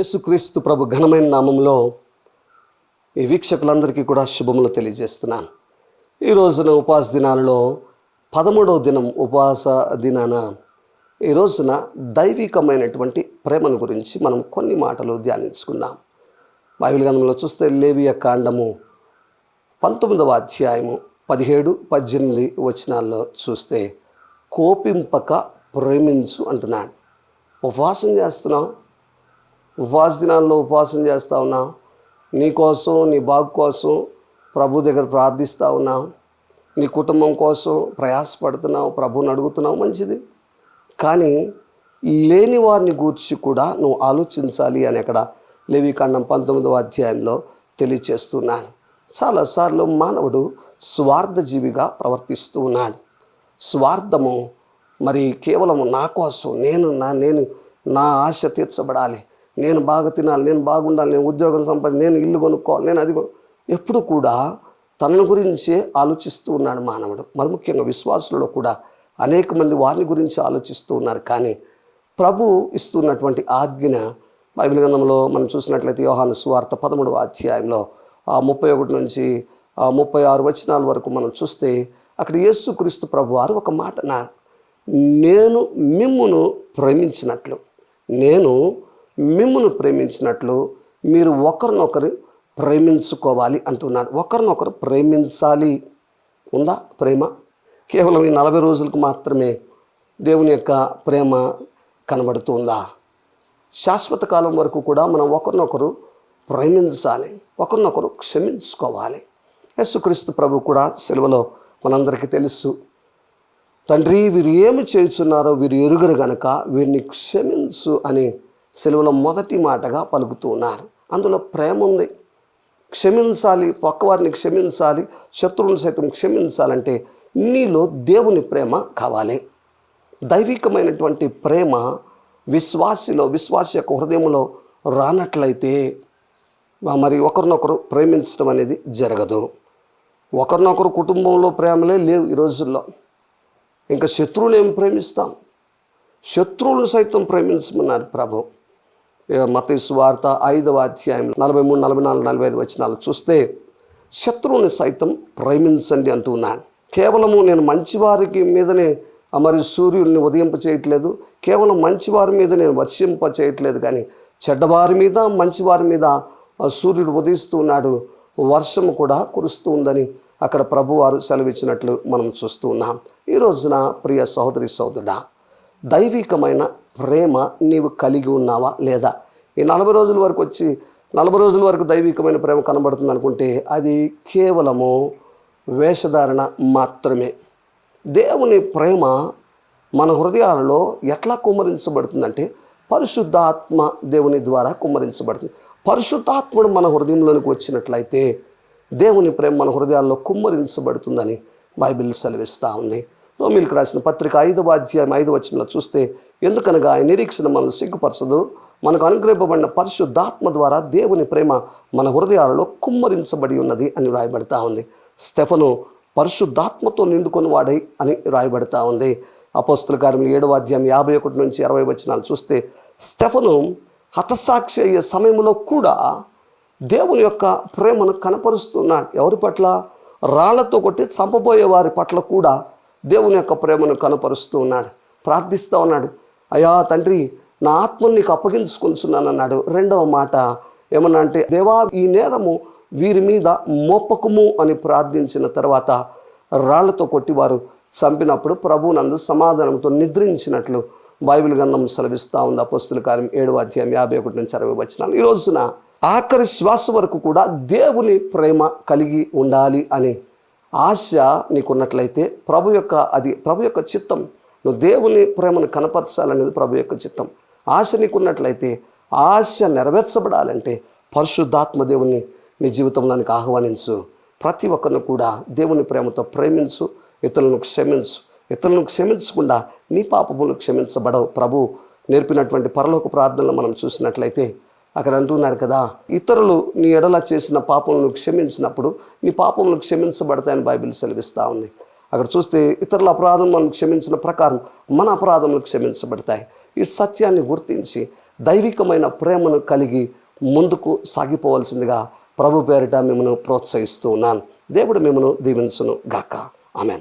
యేసుక్రీస్తు ప్రభు ఘనమైన నామంలో ఈ వీక్షకులందరికీ కూడా శుభములు తెలియజేస్తున్నాను. ఈ రోజున ఉపవాస దినాలలో పదమూడవ దినం ఉపవాస దినాన ఈ రోజున దైవికమైనటువంటి ప్రేమను గురించి మనం కొన్ని మాటలు ధ్యానించుకుందాం. బైబిల్ గ్రంథంలో చూస్తే లేవియ కాండము పంతొమ్మిదవ అధ్యాయము పదిహేడు పద్దెనిమిది వచనాల్లో చూస్తే కోపింపక ప్రేమించు అంటున్నాడు. ఉపవాసం చేస్తున్నాం ఉపవాస దినాల్లో ఉపవాసం చేస్తూ ఉన్నా నీ కోసం నీ బాగు కోసం ప్రభు దగ్గర ప్రార్థిస్తూ ఉన్నా నీ కుటుంబం కోసం ప్రయాసపడుతున్నావు ప్రభుని అడుగుతున్నావు మంచిది. కానీ లేని వారిని గూర్చి కూడా నువ్వు ఆలోచించాలి అని అక్కడ లేవికాండం పంతొమ్మిదవ అధ్యాయంలో తెలియచేస్తున్నాను. చాలాసార్లు మానవుడు స్వార్థజీవిగా ప్రవర్తిస్తూ ఉన్నాడు. స్వార్థము మరి కేవలము నా కోసం నేను నా నేను నా ఆశ తీర్చబడాలి. నేను బాగా తినాలి నేను బాగుండాలి నేను ఉద్యోగం సంపాది నేను ఇల్లు కొనుక్కోవాలి నేను అది ఎప్పుడు కూడా తనను గురించే ఆలోచిస్తూ ఉన్నాడు మానవుడు. మరి ముఖ్యంగా విశ్వాసులలో కూడా అనేక మంది వారిని గురించి ఆలోచిస్తూ ఉన్నారు. కానీ ప్రభు ఇస్తున్నటువంటి ఆజ్ఞ బైబిల్ గ్రంథంలో మనం చూసినట్లయితే యోహాను సువార్త పదమూడవ అధ్యాయంలో ఆ ముప్పై ఒకటి నుంచి ముప్పై ఆరు వచనాల వరకు మనం చూస్తే అక్కడ యేసుక్రీస్తు ప్రభు వారు ఒక మాట నా నేను మిమ్మును ప్రేమించినట్లు. నేను మిమ్మును ప్రేమించినట్లు మీరు ఒకరినొకరు ప్రేమించుకోవాలి అంటున్నాడు. ఒకరినొకరు ప్రేమించాలి. ఉందా ప్రేమ? కేవలం ఈ నలభై రోజులకు మాత్రమే దేవుని యొక్క ప్రేమ కనబడుతుందా? శాశ్వత కాలం వరకు కూడా మనం ఒకరినొకరు ప్రేమించాలి. ఒకరినొకరు క్షమించుకోవాలి. యేసుక్రీస్తు ప్రభు కూడా సెలవులో మనందరికీ తెలుసు. తండ్రి వీరు ఏమి చేయుచున్నారో వీరు ఎరుగరు గనక వీరిని క్షమించు అని సెలవులో మొదటి మాటగా పలుకుతూ ఉన్నారు. అందులో ప్రేమ ఉంది. క్షమించాలి పక్కవారిని క్షమించాలి శత్రువుని సైతం క్షమించాలంటే నీలో దేవుని ప్రేమ కావాలి. దైవికమైనటువంటి ప్రేమ విశ్వాసిలో విశ్వాసి యొక్క హృదయంలో రానట్లయితే మరి ఒకరినొకరు ప్రేమించడం అనేది జరగదు. ఒకరినొకరు కుటుంబంలో ప్రేమలే లేవు ఈ రోజుల్లో. ఇంకా శత్రువులు ఏం ప్రేమిస్తాం? శత్రువులను సైతం ప్రేమించమన్నారు ప్రభు. మత వార్త ఐదవ అధ్యాయం నలభై మూడు నలభై నాలుగు నలభై ఐదు వచ్చినాలు చూస్తే శత్రువుని సైతం ప్రేమించండి అంటూ ఉన్నాను కేవలము నేను మంచివారికి మీదనే మరి సూర్యుడిని ఉదయింప చేయట్లేదు. కేవలం మంచివారి మీద నేను వర్షింప చేయట్లేదు కానీ చెడ్డవారి మీద మంచివారి మీద సూర్యుడు ఉదయిస్తున్నాడు వర్షం కూడా కురుస్తూ ఉందని అక్కడ ప్రభువారు సెలవిచ్చినట్లు మనం చూస్తూ ఉన్నాం. ఈ రోజున ప్రియ సహోదరి సహోదరుడా దైవికమైన ప్రేమ నీవు కలిగి ఉన్నావా లేదా? ఈ నలభై రోజుల వరకు వచ్చి నలభై రోజుల వరకు దైవికమైన ప్రేమ కనబడుతుంది అనుకుంటే అది కేవలము వేషధారణ మాత్రమే. దేవుని ప్రేమ మన హృదయాలలో ఎట్లా కుమ్మరించబడుతుందంటే పరిశుద్ధాత్మ దేవుని ద్వారా కుమ్మరించబడుతుంది. పరిశుద్ధాత్ముడు మన హృదయంలోనికి వచ్చినట్లయితే దేవుని ప్రేమ మన హృదయాల్లో కుమ్మరించబడుతుందని బైబిల్ సెలవిస్తూ ఉంది. రోమిల్కి రాసిన పత్రిక ఐదవ అధ్యాయం ఐదు వచనంలో చూస్తే ఎందుకనగా ఆయన నిరీక్షణ మనల్ని సిగ్గుపరచదు మనకు అనుగ్రహింపబడిన పరిశుద్ధాత్మ ద్వారా దేవుని ప్రేమ మన హృదయాలలో కుమ్మరించబడి ఉన్నది అని రాయబడతా ఉంది. స్టెఫను పరిశుద్ధాత్మతో నిండుకొని వాడై అని రాయబడతా ఉంది. అపోస్తుల కార్యములు ఏడవ అధ్యాయం యాభై ఒకటి నుంచి ఇరవై వచనాలు చూస్తే స్టెఫను హతసాక్షి అయ్యే సమయంలో కూడా దేవుని యొక్క ప్రేమను కనపరుస్తున్నాడు ఎవరి పట్ల? రాళ్ళతో కొట్టి చంపబోయే వారి పట్ల కూడా దేవుని యొక్క ప్రేమను కనపరుస్తూ ఉన్నాడు. ప్రార్థిస్తూ ఉన్నాడు. అయ్యా తండ్రి నా ఆత్మని నీకు అప్పగించుకుంటున్నాను అన్నాడు రెండవ మాట ఏమన్నా అంటే దేవా ఈ నేరము వీరి మీద మోపకము అని ప్రార్థించిన తర్వాత రాళ్ళతో కొట్టి వారు చంపినప్పుడు ప్రభునందు సమాధానంతో నిద్రించినట్లు బైబిల్ గంధం సెలవిస్తూ ఉంది. అపస్తుల కార్యం ఏడవ అధ్యాయం యాభై ఒకటి నుంచి అరవై వచ్చినాలు ఈ రోజున ఆఖరి శ్వాస వరకు కూడా దేవుని ప్రేమ కలిగి ఉండాలి అని ఆశ నీకున్నట్లయితే ప్రభు యొక్క అది ప్రభు యొక్క చిత్తం నువ్వు దేవుని ప్రేమను కనపరచాలనేది ప్రభు యొక్క చిత్తం. ఆశ నీకున్నట్లయితే ఆశ నెరవేర్చబడాలంటే పరిశుద్ధాత్మ దేవుని నీ జీవితంలోనికి ఆహ్వానించు. ప్రతి ఒక్కరిని కూడా దేవుని ప్రేమతో ప్రేమించు ఇతరులను క్షమించు. ఇతరులను క్షమించకుండా నీ పాపములు క్షమించబడవు. ప్రభు నేర్పినటువంటి పరలోక ప్రార్థనలు మనం చూసినట్లయితే అక్కడ అంటున్నాడు కదా ఇతరులు నీ ఎడల చేసిన పాపములను క్షమించినప్పుడు నీ పాపములు క్షమించబడతాయని బైబిల్ సెలవిస్తూ ఉంది. అక్కడ చూస్తే ఇతరుల అపరాధం మనం క్షమించిన ప్రకారం మన అపరాధములు క్షమించబడతాయి. ఈ సత్యాన్ని గుర్తించి దైవికమైన ప్రేమను కలిగి ముందుకు సాగిపోవలసిందిగా ప్రభు పేరిట మిమ్మల్ని ప్రోత్సహిస్తూ ఉన్నాను. దేవుడు మిమ్మల్ని దీవించును గాక ఆమెన్.